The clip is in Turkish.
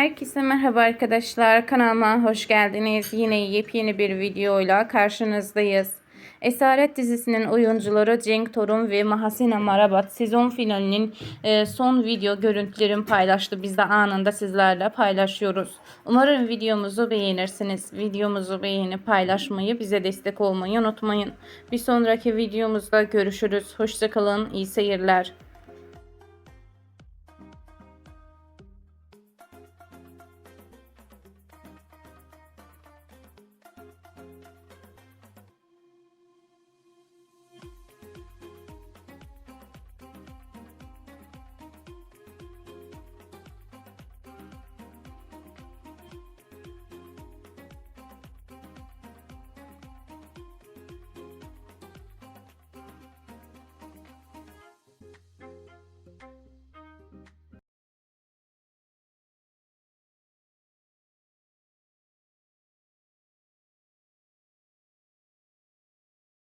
Herkese merhaba arkadaşlar. Kanalıma hoş geldiniz. Yine yepyeni bir videoyla karşınızdayız. Esaret dizisinin oyuncuları Cenk Torun ve Mahasina Marabat sezon finalinin e, son video görüntülerini paylaştı. Biz de anında sizlerle paylaşıyoruz. Umarım videomuzu beğenirsiniz. Videomuzu beğenip paylaşmayı, bize destek olmayı unutmayın. Bir sonraki videomuzda görüşürüz. Hoşçakalın, iyi seyirler.